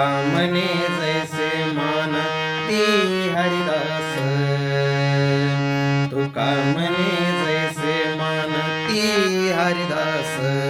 कामने जैसे मान ती हरिदास। तुका म्हणे जैसे मान ती हरिदास।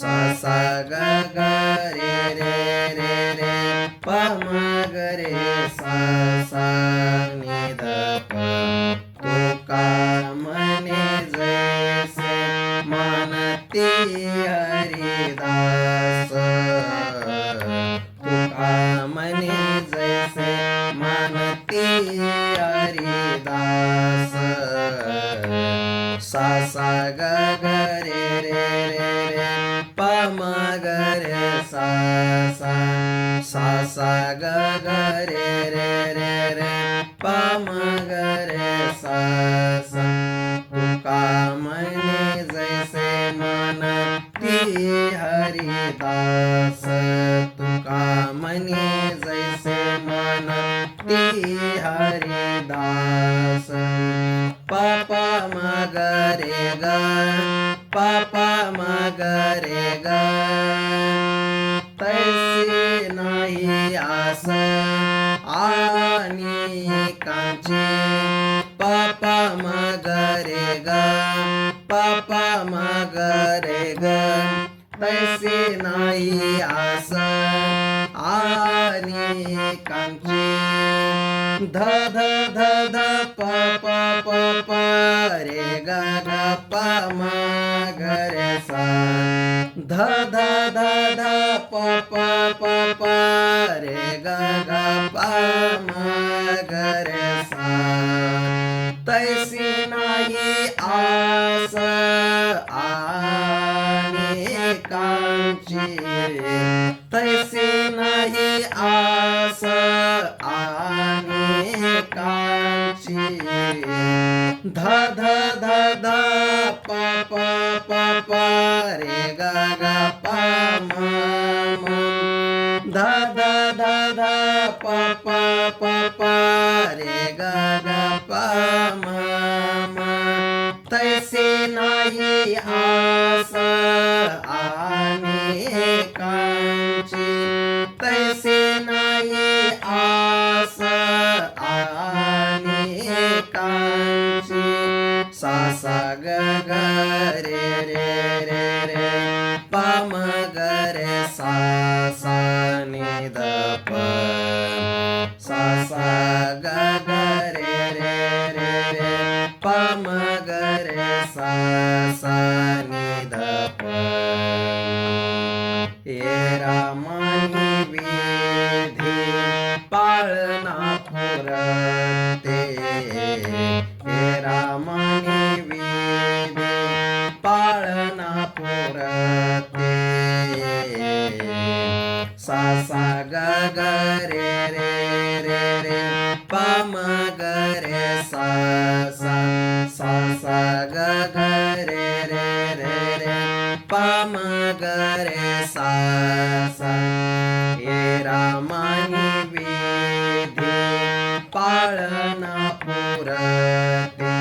सा सा ग ग रे रे रे रे पाम ग रे सा सा नि ध प का माने जैसे मानती है सा सा ग ग रे रे रे रे प म ग रे सा सा सा सा ग ग रे रे रे रे प म ग रे सा सा ध ध ध प प प प रे ग ग प म ग रे सा ध ध ध ध प प प प रे ग ग प म ध ध प प प प रे ग ग प म म तैसे नाही आस आणि ये रामानी विधी पाळना पुरते हे रामानी विधी पाळना पुरते सासा गगरे रे रे रे पम गरे सासा. सासा गगरे रे रे रे पम गरे सा सा हे रामानी विधी पाळना पुरते.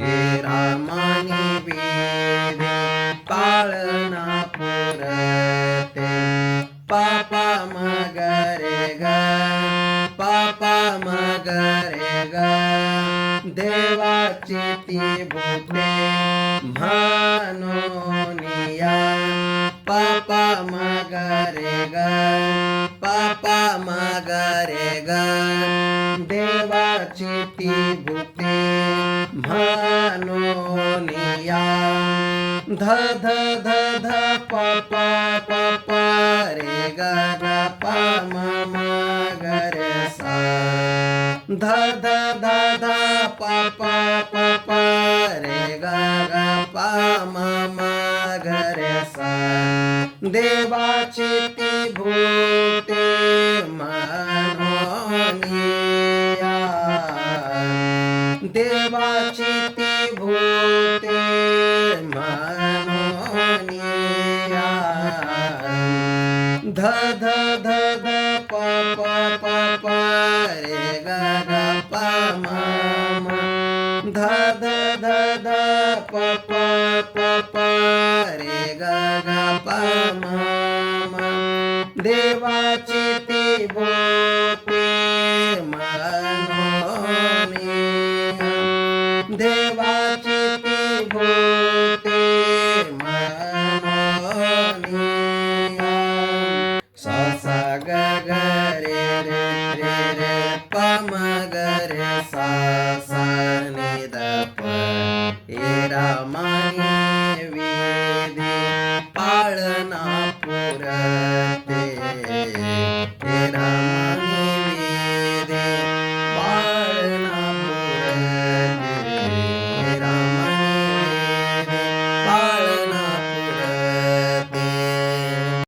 हे रामानी विधी पाळना पुरते. पापा मगरे ग पापा मगरे ग देवाची ती भूते म्हा ध ध ध ध प प प प रे ग ग प म म ग रे सा. ध ध ध ध प प प प रे ग ग प म म ग रे सा. देवाची ती भूते मनोनिया देवाची గర పమ ధ ద ద ద ప ప ప ప రే గ గ ప మ మ దేవా చేతి బోపే మనోమి దేవా చేతి భూతే మనోమి స స గ గ రే రే Pamagaressa.